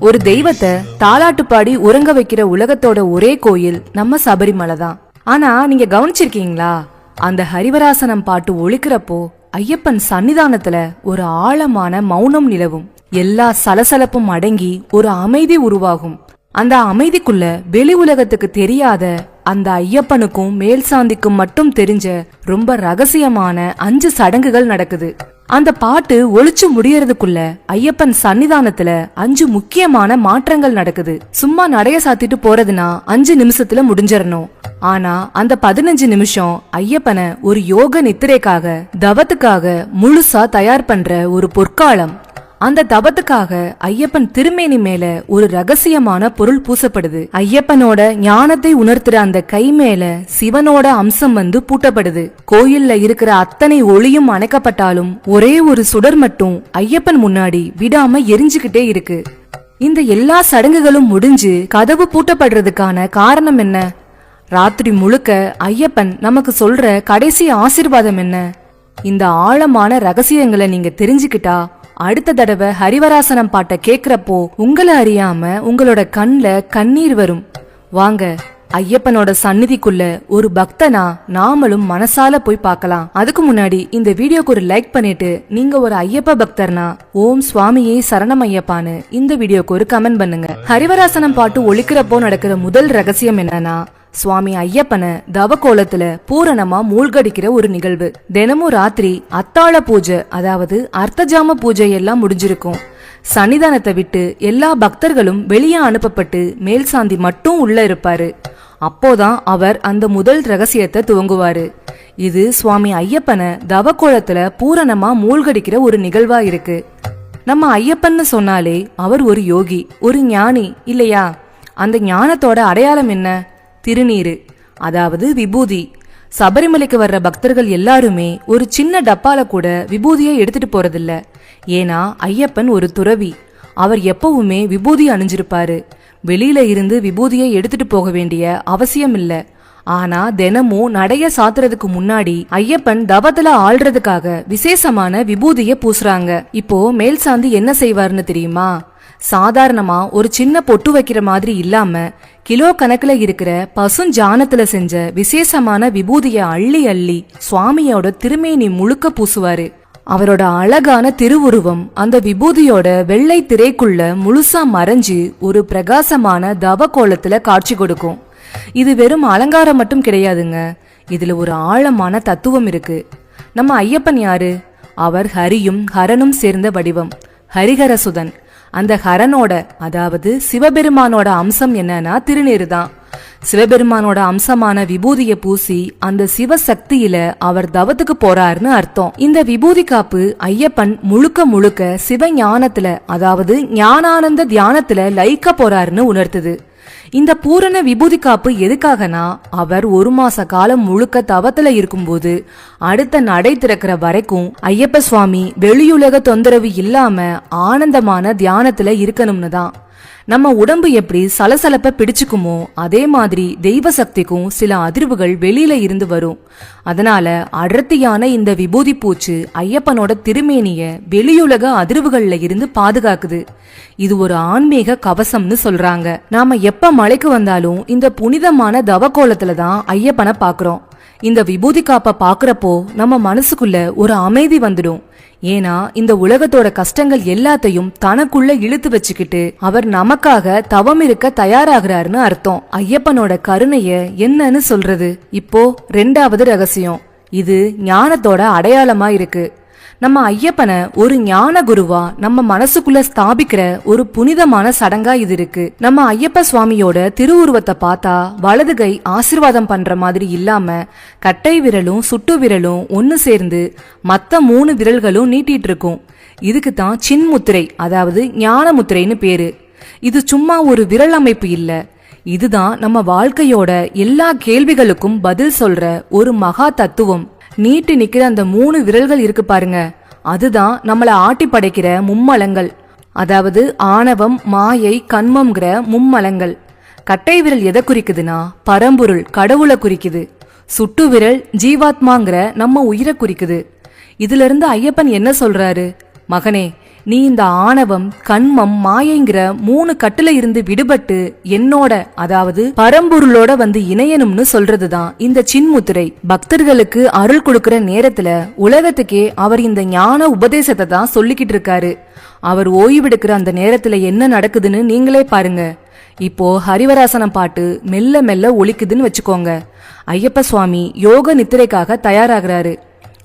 ஒரு தெய்வத்தை தாலாட்டு பாடி உறங்க வைக்கிற உலகத்தோட ஒரே கோயில் நம்ம சபரிமலை தான் ஆனா நீங்க கவனிச்சிருக்கீங்களா? அந்த ஹரிவராசனம் பாட்டு ஒழிக்கிறப்போ ஐயப்பன் சன்னிதானத்துல ஒரு ஆழமான மௌனம் நிலவும். எல்லா சலசலப்பும் அடங்கி ஒரு அமைதி உருவாகும். அந்த அமைதிக்குள்ள வெளி உலகத்துக்கு தெரியாத அந்த ஐயப்பனுக்கும் மேல் சாந்திக்கும் மட்டும் தெரிஞ்ச ரொம்ப ரகசியமான அஞ்சு சடங்குகள் நடக்குது. அந்த பாட்டு ஒளிச்சு முடியறதுக்குள்ள ஐயப்பன் சன்னிதானத்துல அஞ்சு முக்கியமான மாற்றங்கள் நடக்குது. சும்மா நடைய சாத்திட்டு போறதுனா அஞ்சு நிமிஷத்துல முடிஞ்சிடணும். ஆனா அந்த பதினஞ்சு நிமிஷம் ஐயப்பனை ஒரு யோக நித்திரைக்காக தவத்துக்காக முழுசா தயார் பண்ற ஒரு பொற்காலம். அந்த தபத்துக்காக ஐயப்பன் திருமேனி மேல ஒரு ரகசியமான பொருள் பூசப்படுது. ஐயப்பனோட ஞானத்தை உணர்த்துற அந்த கை மேல சிவனோட அம்சம் வந்து பூட்டப்படுது. கோயில்ல இருக்கிற அத்தனை ஒளியும் அணைக்கப்பட்டாலும் ஒரே ஒரு சுடர் மட்டும் ஐயப்பன் முன்னாடி விடாம எரிஞ்சுக்கிட்டே இருக்கு. இந்த எல்லா சடங்குகளும் முடிஞ்சு கதவு பூட்டப்படுறதுக்கான காரணம் என்ன? ராத்திரி முழுக்க ஐயப்பன் நமக்கு சொல்ற கடைசி ஆசிர்வாதம் என்ன? இந்த ஆழமான ரகசியங்களை நீங்க தெரிஞ்சுக்கிட்டா அடுத்த தடவை ஹரிவராசனம் பாட்டை கேக்குறப்போ உங்களை அறியாம உங்களோட கண்ல கண்ணீர் வரும். வாங்க ஐயப்பனோட சந்நிதிக்குள்ள ஒரு பக்தனா நாமளும் மனசால போய் பார்க்கலாம். அதுக்கு முன்னாடி இந்த வீடியோக்கு ஒரு லைக் பண்ணிட்டு நீங்க ஒரு ஐயப்ப பக்தர்னா ஓம் சுவாமியே சரணம் ஐயப்பான்னு இந்த வீடியோக்கு ஒரு கமெண்ட் பண்ணுங்க. ஹரிவராசனம் பாட்டு ஒழிக்கிறப்போ நடக்கிற முதல் ரகசியம் என்னன்னா சுவாமி ஐயப்பனை தவக்கோலத்துல பூரணமா மூழ்கடிக்கிற ஒரு நிகழ்வு. தினமும் ராத்திரி அத்தாள பூஜை அதாவது அர்த்தஜாம பூஜை எல்லாம் முடிஞ்சிருக்கும். சன்னிதானத்தை விட்டு எல்லா பக்தர்களும் வெளியே அனுப்பப்பட்டு மேல் சாந்தி மட்டும் உள்ள இருப்பாரு. அப்போதான் அவர் அந்த முதல் ரகசியத்தை துவங்குவாரு. இது சுவாமி ஐயப்பனை தவக்கோலத்துல பூரணமா மூழ்கடிக்கிற ஒரு நிகழ்வா இருக்கு. நம்ம ஐயப்பன்னு சொன்னாலே அவர் ஒரு யோகி ஒரு ஞானி இல்லையா? அந்த ஞானத்தோட அடையாளம் என்ன? திருநீரு அதாவது விபூதி. சபரிமலைக்கு வர்ற பக்தர்கள் எல்லாருமே ஒரு சின்ன டப்பால கூட விபூதியை எடுத்துட்டு போறதில்ல. ஏன்னா ஐயப்பன் ஒரு துறவி. அவர் எப்பவுமே விபூதி அணிஞ்சிருப்பாரு. வெளியில இருந்து விபூதியை எடுத்துட்டு போக வேண்டிய அவசியம் இல்ல ஆனா தினமும் நடைய சாத்துறதுக்கு முன்னாடி ஐயப்பன் தவத்துல ஆள்றதுக்காக விசேஷமான விபூதிய பூசுறாங்க. இப்போ மேல்சாந்தி என்ன செய்வார்னு தெரியுமா? சாதாரணமா ஒரு சின்ன பொட்டு வைக்கிற மாதிரி இல்லாம கிலோ கணக்குல இருக்கிற பசுஞ்சாணத்துல செஞ்ச விசேஷமான விபூதிய அள்ளி அள்ளி சுவாமியோட திருமேனி முழுக்க பூசுவாரு. அவரோட அழகான திருவுருவம் அந்த விபூதியோட வெள்ளை திரைக்குள்ள முழுசா மறைஞ்சு ஒரு பிரகாசமான தவ கோலத்துல காட்சி கொடுக்கும். இது வெறும் அலங்காரம் மட்டும் கிடையாதுங்க. இதுல ஒரு ஆழமான தத்துவம் இருக்கு. நம்ம ஐயப்பன் யாரு? அவர் ஹரியும் ஹரனும் சேர்ந்த வடிவம். ஹரிஹரசுதன். அந்த ஹரனோட அதாவது சிவபெருமானோட அம்சம் என்னன்னா திருநீரு தான். சிவபெருமானோட அம்சமான விபூதிய பூசி அந்த சிவசக்தியில அவர் தவத்துக்கு போறாருன்னு அர்த்தம். இந்த விபூதி காப்பு ஐயப்பன் முழுக்க முழுக்க சிவ ஞானத்துல அதாவது ஞானானந்த தியானத்துல லயிக்க போறாருன்னு உணர்த்துது. இந்த பூரண விபூதி காப்பு எதுக்காகனா அவர் ஒரு மாச காலம் முழுக்க தவத்துல இருக்கும்போது அடுத்த நடை திறக்கிற வரைக்கும் ஐயப்ப சுவாமி வெளியுலக தொந்தரவு இல்லாம ஆனந்தமான தியானத்துல இருக்கணும்னு தான் நம்ம உடம்பு எப்படி சலசலப்ப பிடிச்சுக்குமோ அதே மாதிரி தெய்வ சக்திக்கும் சில அதிர்வுகள் வெளியில இருந்து வரும். அதனால அடர்த்தியான இந்த விபூதி பூச்சு ஐயப்பனோட திருமேனிய வெளியுலக அதிர்வுகள்ல இருந்து பாதுகாக்குது. இது ஒரு ஆன்மீக கவசம்னு சொல்றாங்க. நாம எப்ப மலைக்கு வந்தாலும் இந்த புனிதமான தவக்கோலத்துல தான் ஐயப்பனை பாக்குறோம். இந்த விபூதி காப்பை பார்க்குறப்போ நம்ம மனசுக்குள்ள ஒரு அமைதி வந்துடும். ஏன்னா இந்த உலகத்தோட கஷ்டங்கள் எல்லாத்தையும் தனக்குள்ள இழுத்து வச்சுக்கிட்டு அவர் நமக்காக தவம் இருக்க தயாராகிறாருன்னு அர்த்தம். ஐயப்பனோட கருணைய என்னன்னு சொல்றது? இப்போ ரெண்டாவது ரகசியம். இது ஞானத்தோட அடையாளமா இருக்கு. நம்ம ஐயப்பனை ஒரு ஞான குருவா நம்ம மனசுக்குள்ள ஸ்தாபிக்கிற ஒரு புனிதமான சடங்கா இது இருக்கு. நம்ம ஐயப்ப சுவாமியோட திருவுருவத்தை பார்த்தா வலது கை ஆசிர்வாதம் பண்ற மாதிரி இல்லாம கட்டை விரலும் சுட்டு விரலும் ஒன்னு சேர்ந்து மத்த மூணு விரல்களும் நீட்டிட்டு இருக்கும். இதுக்கு தான் சின்முத்திரை அதாவது ஞான முத்திரைன்னு பேரு. இது சும்மா ஒரு விரல் அமைப்பு இல்ல. இதுதான் நம்ம வாழ்க்கையோட எல்லா கேள்விகளுக்கும் பதில் சொல்ற ஒரு மகா தத்துவம். நீட்டு நிக்கிற அந்த மூணு விரல்கள் இருக்கு பாருங்க. அதுதான் நம்மளை ஆட்டி படைக்கிற மும்மலங்கள். அதாவது ஆணவம் மாயை கண்மம்ங்கிற மும்மலங்கள். கட்டை விரல் எதை குறிக்குதுன்னா? பரம்பொருள் கடவுளை குறிக்குது. சுட்டு விரல் ஜீவாத்மாங்கிற நம்ம உயிரை குறிக்குது. இதுல இருந்து ஐயப்பன் என்ன சொல்றாரு? மகனே நீ இந்த ஆணவம் கண்மம் மாயைங்கிற மூணு கட்டுல இருந்து விடுபட்டு என்னோட அதாவது பரம்பொருளோட வந்து இணையணும்னு சொல்றதுதான் இந்த சின்முத்திரை. பக்தர்களுக்கு அருள் கொடுக்கிற நேரத்துல உலகத்துக்கே அவர் இந்த ஞான உபதேசத்தை தான் சொல்லிக்கிட்டு இருக்காரு. அவர் ஓய்வெடுக்கிற அந்த நேரத்துல என்ன நடக்குதுன்னு நீங்களே பாருங்க. இப்போ ஹரிவராசனம் பாட்டு மெல்ல மெல்ல ஒழிக்குதுன்னு வச்சுக்கோங்க. ஐயப்ப சுவாமி யோக நித்திரைக்காக தயாராகிறாரு.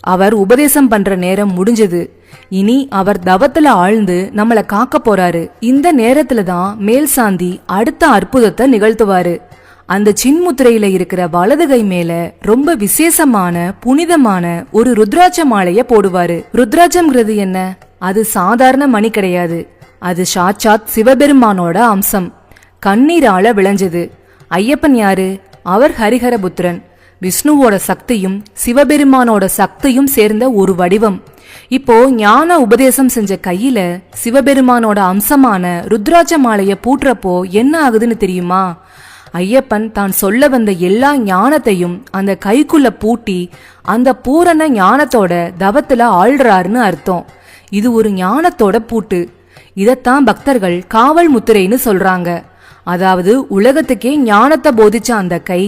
அவர் உபதேசம் பண்ற நேரம் முடிஞ்சது. இனி அவர் தவத்துல ஆழ்ந்து நம்மள காக்க போறாரு. இந்த நேரத்துல தான் மேல் சாந்தி அடுத்த அற்புதத்தை நிகழ்த்துவாரு. அந்த சின்முத்திரையில இருக்கிற வலது கை மேல ரொம்ப விசேஷமான புனிதமான ஒரு ருத்ராட்ச மாலைய போடுவாரு. ருத்ராட்சம்ங்கிறது என்ன? அது சாதாரண மணி கிடையாது. அது சாட்சாத் சிவபெருமானோட அம்சம். கண்ணீரால விளைஞ்சது. ஐயப்பன் யாரு? அவர் ஹரிஹரபுத்திரன். விஷ்ணுவோட சக்தியும் சிவபெருமானோட சக்தியும் சேர்ந்த ஒரு வடிவம். இப்போ ஞான உபதேசம் செஞ்ச கையில சிவபெருமானோட அம்சமான ருத்ராட்ச மாலைய பூட்டுறப்போ என்ன ஆகுதுன்னு தெரியுமா? ஐயப்பன் தான் சொல்ல வந்த எல்லா ஞானத்தையும் அந்த கைக்குள்ள பூட்டி அந்த பூரண ஞானத்தோட தவத்துல ஆள்றாருன்னு அர்த்தம். இது ஒரு ஞானத்தோட பூட்டு. இதத்தான் பக்தர்கள் காவல் முத்திரைன்னு சொல்றாங்க. அதாவது உலகத்துக்கே ஞானத்தை போதிச்ச அந்த கை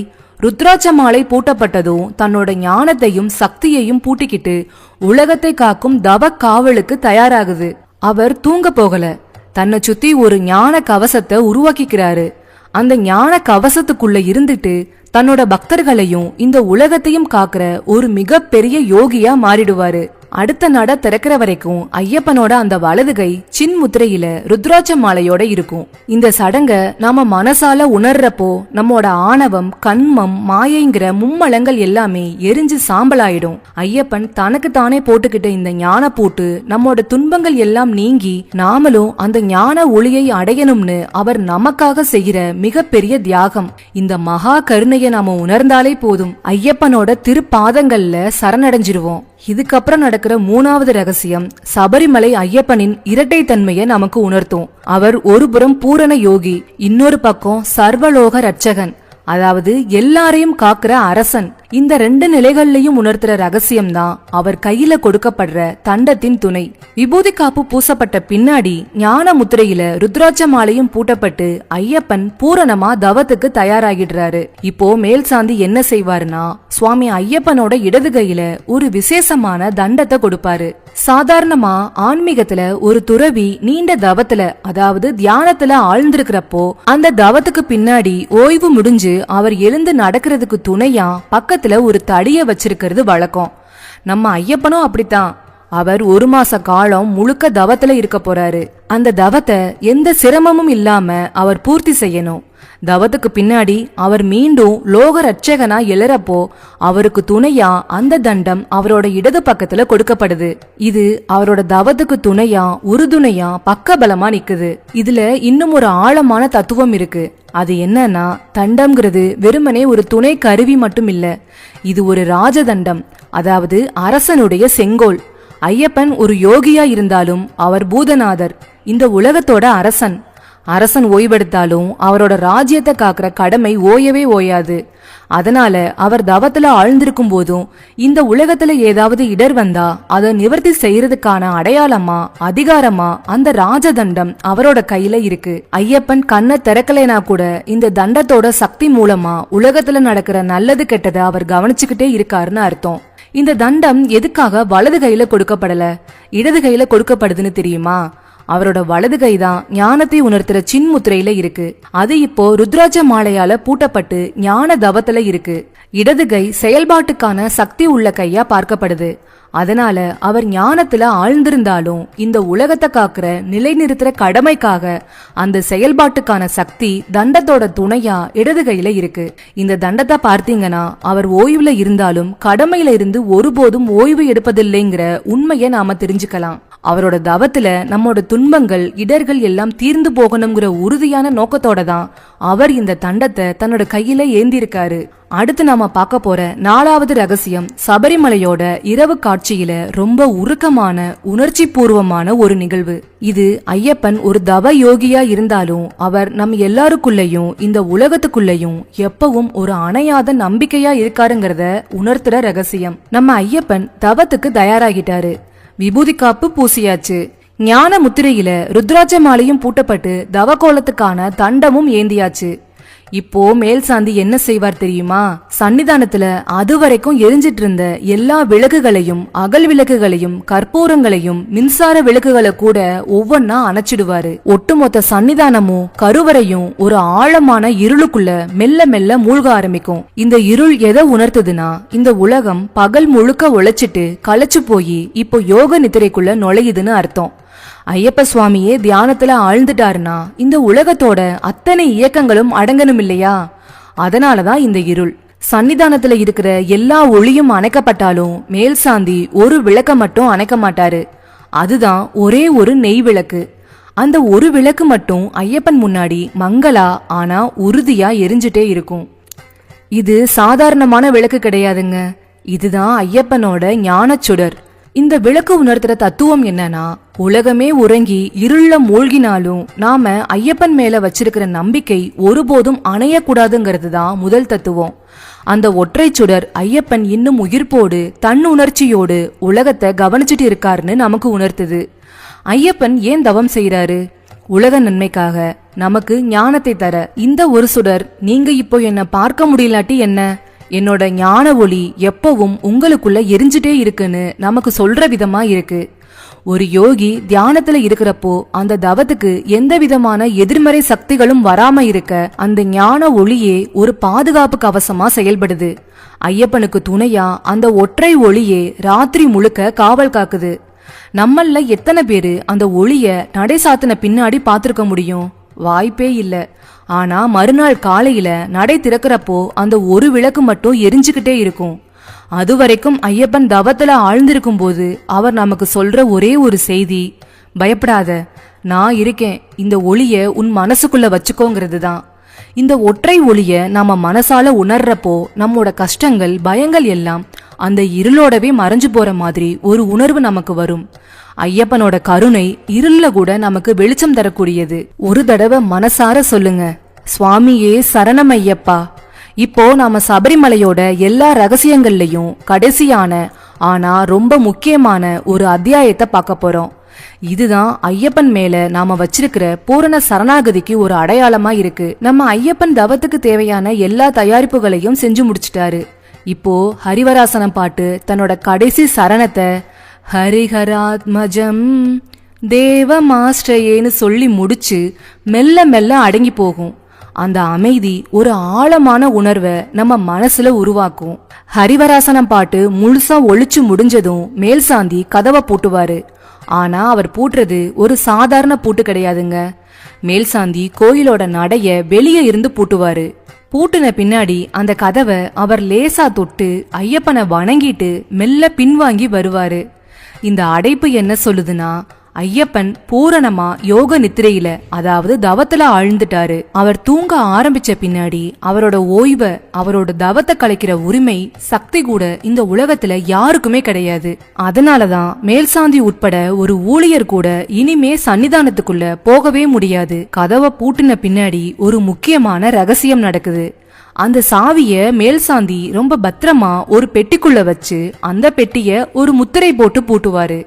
ருத்ராட்ச மாலை பூட்டப்பட்டதும் தன்னோட ஞானத்தையும் சக்தியையும் பூட்டிக்கிட்டு உலகத்தை காக்கும் தவ காவலுக்கு தயாராகுது. அவர் தூங்க போகல. தன்னை சுத்தி ஒரு ஞான கவசத்தை உருவாக்கிக்கிறாரு. அந்த ஞான கவசத்துக்குள்ள இருந்துட்டு தன்னோட பக்தர்களையும் இந்த உலகத்தையும் காக்கிற ஒரு மிகப்பெரிய யோகியா மாறிடுவாரு. அடுத்த நட திறக்கிற வரைக்கும் ஐயப்பனோட அந்த வலது கை சின்முத்திரையில ருத்ராட்ச மாலையோட இருக்கும். இந்த சடங்க நாம மனசால உணர்றப்போ நம்மோட ஆணவம் கண்மம் மாயைங்கிற மும்மலங்கள் எல்லாமே எரிஞ்சு சாம்பலாயிடும். ஐயப்பன் தனக்கு தானே போட்டுக்கிட்ட இந்த ஞான பூட்டு நம்மோட துன்பங்கள் எல்லாம் நீங்கி நாமளும் அந்த ஞான ஒளியை அடையணும்னு அவர் நமக்காக செய்கிற மிகப்பெரிய தியாகம். இந்த மகா கருணையை நாம உணர்ந்தாலே போதும். ஐயப்பனோட திருப்பாதங்கள்ல சரணடைஞ்சிருவோம். இதுக்கப்புறம் நடக்கிற மூணாவது ரகசியம் சபரிமலை ஐயப்பனின் இரட்டை தன்மையை நமக்கு உணர்த்தும். அவர் ஒருபுறம் பூரண யோகி இன்னொரு பக்கம் சர்வலோக ரட்சகன் அதாவது எல்லாரையும் காக்கிற அரசன். இந்த ரெண்டு நிலைகள்லயும் உணர்த்துற ரகசியம்தான். அவர் கையில கொடுக்கப்படுற தண்டத்தின் துணை. விபூதி காப்பு பூசப்பட்ட பின்னாடி ஞான முத்திரையில ருத்ராட்ச மாலையும் பூட்டப்பட்டு ஐயப்பன் பூரணமா தவத்துக்கு தயாராகிடுறாரு. இப்போ மேல் சாந்தி என்ன செய்வாருன்னா சுவாமி ஐயப்பனோட இடது கையில ஒரு விசேஷமான தண்டத்தை கொடுப்பாரு. சாதாரணமா ஆன்மீகத்துல ஒரு துறவி நீண்ட தவத்துல அதாவது தியானத்துல ஆழ்ந்திருக்கிறப்போ அந்த தவத்துக்கு பின்னாடி ஓய்வு முடிஞ்சு அவர் எழுந்து நடக்கிறதுக்கு துணையா பக்கத்து பக்கத்துல ஒரு தடிய வச்சிருக்கிறது வழக்கம். நம்ம ஐயப்பனும் அப்படித்தான். அவர் ஒரு மாச காலம் முழுக்க தவத்துல இருக்க போறாரு. அந்த தவத்தை எந்த சிரமமும் இல்லாம அவர் பூர்த்தி செய்யணும். தவத்துக்கு பின்னாடி அவர் மீண்டும் லோக ரட்சகனா எழறப்போ அவருக்கு துணையா அந்த தண்டம் அவரோட இடது பக்கத்துல கொடுக்கப்படுது. இது அவரோட தவத்துக்கு துணையா உறுதுணையா பக்கபலமா நிக்குது. இதுல இன்னும் ஒரு ஆழமான தத்துவம் இருக்கு. அது என்னன்னா தண்டம்ங்கிறது வெறுமனே ஒரு துணை கருவி மட்டும் இல்ல இது ஒரு ராஜதண்டம் அதாவது அரசனுடைய செங்கோல். ஐயப்பன் ஒரு யோகியா இருந்தாலும் அவர் பூதநாதர் இந்த உலகத்தோட அரசன். அரசன் ஓய்வெடுத்தாலும் அவரோட ராஜ்யத்தை காக்கிற கடமை ஓயவே ஓயாது. அதனால அவர் தவத்துல ஆழ்ந்திருக்கும் போதும் இந்த உலகத்துல ஏதாவது இடர் வந்தா அதை நிவர்த்தி செய்யறதுக்கான அடையாளமா அதிகாரமா அந்த ராஜதண்டம் அவரோட கையில இருக்கு. ஐயப்பன் கண்ணை திறக்கலைனா கூட இந்த தண்டத்தோட சக்தி மூலமா உலகத்துல நடக்கிற நல்லது கெட்டதை அவர் கவனிச்சுக்கிட்டே இருக்காருன்னு அர்த்தம். இந்த தண்டம் எதுக்காக வலது கையில கொடுக்கப்படல? இடது கையில கொடுக்கப்படுதுன்னு தெரியுமா? அவரோட வலது கை தான் ஞானத்தை உணர்த்துற சின்முத்திரையில இருக்கு. அது இப்போ ருத்ராஜ மாலையால பூட்டப்பட்டு ஞான தவத்துல இருக்கு. இடது கை செயல்பாட்டுக்கான சக்தி உள்ள கையா பார்க்கப்படுது. அதனால அவர் ஞானத்துல ஆழ்ந்திருந்தாலும் இந்த உலகத்தை காக்குற நிலைநிறுத்துற கடமைக்காக அந்த செயல்பாட்டுக்கான சக்தி தண்டத்தோட துணையா இடது கையில இருக்கு. இந்த தண்டத்தை பார்த்தீங்கன்னா அவர் ஓய்வுல இருந்தாலும் கடமையில இருந்து ஒருபோதும் ஓய்வு எடுப்பதில்லைங்கிற உண்மையை நாம தெரிஞ்சுக்கலாம். அவரோட தவத்துல நம்மோட துன்பங்கள் இடர்கள் எல்லாம் தீர்ந்து போகணுங்கிற உறுதியான நோக்கத்தோட தான் அவர் இந்த தண்டத்தை தன்னோட கையில ஏந்திருக்காரு. அடுத்து நாம பார்க்க போற நாலாவது ரகசியம் சபரிமலையோட இரவு காட்சியில ரொம்ப உருக்கமான உணர்ச்சி பூர்வமான ஒரு நிகழ்வு. இது ஐயப்பன் ஒரு தவ யோகியா இருந்தாலும் அவர் நம் எல்லாருக்குள்ளயும் இந்த உலகத்துக்குள்ளயும் எப்பவும் ஒரு அணையாத நம்பிக்கையா இருக்காருங்கிறத உணர்த்துற ரகசியம். நம்ம ஐயப்பன் தவத்துக்கு தயாராகிட்டாரு. விபூதி காப்பு பூசியாச்சு. ஞான முத்திரையில ருத்ராட்ச மாலையும் பூட்டப்பட்டு தவக்கோலத்துக்கான தண்டமும் ஏந்தியாச்சு. இப்போ மேல் சாந்தி என்ன செய்வார் தெரியுமா? சன்னிதானத்துல அது வரைக்கும் எரிஞ்சிட்டு இருந்த எல்லா விளக்குகளையும் அகல் விளக்குகளையும் கற்பூரங்களையும் மின்சார விளக்குகளை கூட ஒவ்வொன்னா அணைச்சிடுவாரு. ஒட்டுமொத்த சன்னிதானமும் கருவறையும் ஒரு ஆழமான இருளுக்குள்ள மெல்ல மெல்ல மூழ்க ஆரம்பிக்கும். இந்த இருள் எதை உணர்த்துதுன்னா இந்த உலகம் பகல் முழுக்க உழைச்சிட்டு களைச்சு போய் இப்போ யோக நித்திரைக்குள்ள நுழையுதுன்னு அர்த்தம். ஐயப்ப சுவாமியே தியானத்துல ஆழ்ந்துட்டாருன்னா இந்த உலகத்தோட அத்தனை இயக்கங்களும் அடங்கணும் இல்லையா அதனாலதான் இந்த இருள். சன்னிதானத்துல இருக்கிற எல்லா ஒளியும் அணைக்கப்பட்டாலும் மேல் சாந்தி ஒரு விளக்க மட்டும் அணைக்க மாட்டாரு. அதுதான் ஒரே ஒரு நெய் விளக்கு. அந்த ஒரு விளக்கு மட்டும் ஐயப்பன் முன்னாடி மங்களா ஆனா உறுதியா எரிஞ்சிட்டே இருக்கும். இது சாதாரணமான விளக்கு கிடையாதுங்க. இதுதான் ஐயப்பனோட ஞானச்சுடர். இந்த விளக்கு உணர்த்துற தத்துவம் என்னன்னா உலகமே உறங்கி இருள மூழ்கினாலும் நாம ஐயப்பன் மேல வச்சிருக்கிற நம்பிக்கை ஒருபோதும் அணையக்கூடாதுங்கிறது தான் முதல் தத்துவம். அந்த ஒற்றை சுடர் ஐயப்பன் இன்னும் உயிர்ப்போடு தன் உணர்ச்சியோடு உலகத்தை கவனிச்சிட்டு இருக்காருன்னு நமக்கு உணர்த்துது. ஐயப்பன் ஏன் தவம் செய்யறாரு உலக நன்மைக்காக நமக்கு ஞானத்தை தர இந்த ஒரு சுடர் நீங்க இப்போ என்ன பார்க்க முடியலாட்டி என்ன? என்னோட ஞான ஒளி எப்பவும் உங்களுக்குள்ள எரிஞ்சிட்டே இருக்குன்னு நமக்கு சொல்ற விதமா இருக்கு. ஒரு யோகி தியானத்துல இருக்கிறப்போ அந்த தவத்துக்கு எந்த விதமான எதிர்மறை சக்திகளும் வராம இருக்க அந்த ஞான ஒளியே ஒரு பாதுகாப்பு கவசமா செயல்படுது. ஐயப்பனுக்கு துணையா அந்த ஒற்றை ஒளியே ராத்திரி முழுக்க காவல் காக்குது. நம்மள எத்தனை பேரு அந்த ஒளிய நடை சாத்தின பின்னாடி பார்த்துருக்க முடியும்? வாய்ப்பே இல்லை. ஆனா மறுநாள் காலையில நடை திறக்கிறப்போ அந்த ஒரு விளக்கு மட்டும் எரிஞ்சுக்கிட்டே இருக்கும். அது வரைக்கும் ஐயப்பன் தவத்துல ஆழ்ந்திருக்கும் போது அவர் நமக்கு சொல்ற ஒரே ஒரு செய்தி பயப்படாத நான் இருக்கேன் இந்த ஒளிய உன் மனசுக்குள்ள வச்சுக்கோங்கிறது தான் இந்த ஒற்றை ஒளிய நாம மனசால உணர்றப்போ நம்மோட கஷ்டங்கள் பயங்கள் எல்லாம் அந்த இருளோடவே மறைஞ்சு போற மாதிரி ஒரு உணர்வு நமக்கு வரும். ஐயப்பனோட கருணை இருள கூட நமக்கு வெளிச்சம் தரக்கூடியது. ஒரு தடவை மனசார சொல்லுங்க. சுவாமியே சரணம் ஐயப்பா. இப்போ நாம சபரிமலையோட எல்லா ரகசியங்கள்லையும் கடைசியான ஆனா ரொம்ப முக்கியமான ஒரு அத்தியாயத்தை பார்க்க போறோம். இதுதான் ஐயப்பன் மேல நாம வச்சிருக்கிற பூரண சரணாகதிக்கு ஒரு அடையாளமா இருக்கு. நம்ம ஐயப்பன் தவத்துக்கு தேவையான எல்லா தயாரிப்புகளையும் செஞ்சு முடிச்சிட்டாரு. இப்போ ஹரிவராசனம் பாட்டு தன்னோட கடைசி சரணத்தை ஹரிஹராத்மஜம் தேவமாஸ்டரேன்னு சொல்லி முடிச்சு மெல்ல மெல்ல அடங்கி போகும். அந்த அமைதி ஒரு ஆழமான உணர்வை நம்ம மனசுல உருவாக்கும். ஹரிவராசனம் பாட்டு முழுசா ஒழிச்சு முடிஞ்சதும் மேல் சாந்தி கதவை பூட்டுவாரு. ஆனா அவர் பூட்டுறது ஒரு சாதாரண பூட்டு கிடையாதுங்க. மேல் சாந்தி கோயிலோட நடைய வெளியே இருந்து பூட்டுவாரு. பூட்டுன பின்னாடி அந்த கதவை அவர் லேசா தொட்டு ஐயப்பனை வணங்கிட்டு மெல்ல பின்வாங்கி வருவாரு. இந்த அடைப்பு என்ன சொல்லுதுன்னா ஐயப்பன் பூரணமா யோக நித்திரையில அதாவது தவத்துல ஆழ்ந்துட்டாரு. அவர் தூங்க ஆரம்பிச்ச பின்னாடி அவரோட ஓய்வை அவரோட தவத்தை கலைக்கிற உரிமை சக்தி கூட இந்த உலகத்துல யாருக்குமே கிடையாது. அதனாலதான் மேல்சாந்தி உட்பட ஒரு ஊழியர் கூட இனிமே சன்னிதானத்துக்குள்ள போகவே முடியாது. கதவை பூட்டின பின்னாடி ஒரு முக்கியமான ரகசியம் நடக்குது. அந்த சாவிய மேல்சாந்தி ரொம்ப பத்திரமா ஒரு பெட்டிக்குள்ள வச்சு அந்த பெட்டிய ஒரு முத்திரை போட்டு பூட்டுவாரு.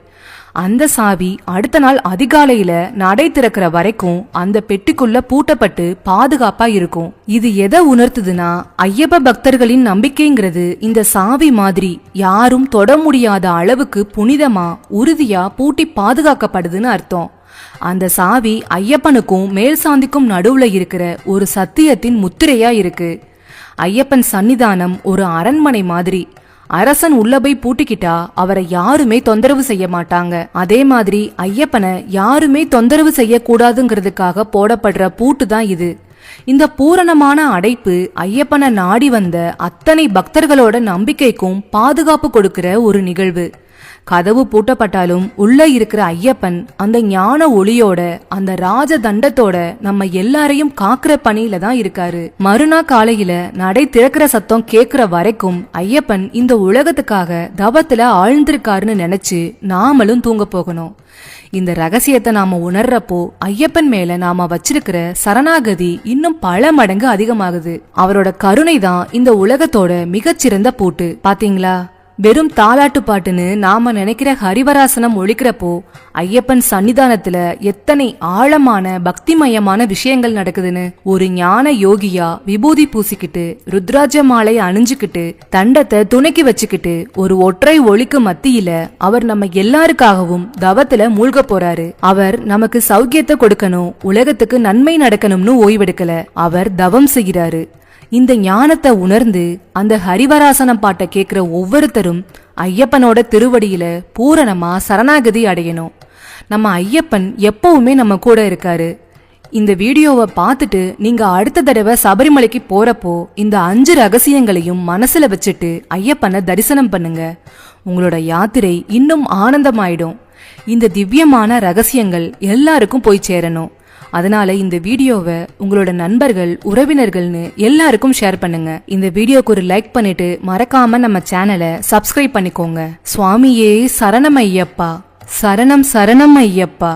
அந்த சாவி அடுத்த நாள் அதிகாலையில நடை திறக்கிற வரைக்கும் அந்த பெட்டிக்குள்ள பூட்டப்பட்டு பாதுகாப்பா இருக்கும். இது எதை உணர்த்துதுன்னா ஐயப்ப பக்தர்களின் நம்பிக்கைங்கிறது இந்த சாவி மாதிரி யாரும் தொட முடியாத அளவுக்கு புனிதமா உறுதியா பூட்டி பாதுகாக்கப்படுதுன்னு அர்த்தம். அந்த சாவி ஐயப்பனுக்கும் மேல் சாந்திக்கும் நடுவுல இருக்கிற ஒரு சத்தியத்தின் முத்திரையா இருக்கு. ஐயப்பன் சன்னிதானம் ஒரு அரண்மனை மாதிரி. அரசன் உள்ள போய் பூட்டிக்கிட்டா அவரை யாருமே தொந்தரவு செய்ய மாட்டாங்க. அதே மாதிரி ஐயப்பனை யாருமே தொந்தரவு செய்யக்கூடாதுங்கிறதுக்காக போடப்படுற பூட்டு தான் இது. இந்த பூரணமான அடைப்பு ஐயப்பனை நாடி வந்த அத்தனை பக்தர்களோட நம்பிக்கைக்கும் பாதுகாப்பு கொடுக்கிற ஒரு நிகழ்வு. கதவு பூட்டப்பட்டாலும் உள்ள இருக்கிற ஐயப்பன் அந்த ஞான ஒளியோட அந்த ராஜ தண்டத்தோட நம்ம எல்லாரையும் காக்குற பணியில தான் இருக்காரு. மறுநா காலையில நடை திறக்கிற சத்தம் கேக்குற வரைக்கும் ஐயப்பன் இந்த உலகத்துக்காக தவத்துல ஆழ்ந்திருக்காருன்னு நினைச்சு நாமளும் தூங்க போகணும். இந்த ரகசியத்தை நாம உணர்றப்போ ஐயப்பன் மேல நாம வச்சிருக்கிற சரணாகதி இன்னும் பல மடங்கு அதிகமாகுது. அவரோட கருணை தான் இந்த உலகத்தோட மிகச்சிறந்த பூட்டு. பாத்தீங்களா? வெறும் தாலாட்டு பாட்டுன்னு நாம நினைக்கிற ஹரிவராசனம் ஒழிக்கிறப்போ ஐயப்பன் சன்னிதானத்துல எத்தனை ஆழமான பக்திமயமான விஷயங்கள் நடக்குதுன்னு ஒரு ஞான யோகியா விபூதி பூசிக்கிட்டு ருத்ராஜ மாலை அணிஞ்சுக்கிட்டு தண்டத்தை துணைக்கி வச்சுக்கிட்டு ஒரு ஒற்றை ஒளிக்கு மத்தியில அவர் நம்ம எல்லாருக்காகவும் தவத்துல மூழ்க போறாரு. அவர் நமக்கு சௌக்கியத்தை கொடுக்கணும் உலகத்துக்கு நன்மை நடக்கணும்னு ஓய்வெடுக்கல. அவர் தவம் செய்கிறாரு. இந்த ஞானத்தை உணர்ந்து அந்த ஹரிவராசனம் பாட்டை கேட்குற ஒவ்வொருத்தரும் ஐயப்பனோட திருவடியில பூரணமா சரணாகதி அடையணும். நம்ம ஐயப்பன் எப்பவுமே நம்ம கூட இருக்காரு. இந்த வீடியோவை பார்த்துட்டு நீங்க அடுத்த தடவை சபரிமலைக்கு போறப்போ இந்த அஞ்சு ரகசியங்களையும் மனசுல வச்சுட்டு ஐயப்பனை தரிசனம் பண்ணுங்க. உங்களோட யாத்திரை இன்னும் ஆனந்தமாயிடும். இந்த திவ்யமான ரகசியங்கள் எல்லாருக்கும் போய் சேரணும். அதனால இந்த வீடியோவை உங்களோட நண்பர்கள் உறவினர்கள்னு எல்லாருக்கும் ஷேர் பண்ணுங்க. இந்த வீடியோக்கு ஒரு லைக் பண்ணிட்டு மறக்காம நம்ம சேனலை சப்ஸ்கிரைப் பண்ணிக்கோங்க. சுவாமியே சரணம் ஐயப்பா சரணம் சரணம் ஐயப்பா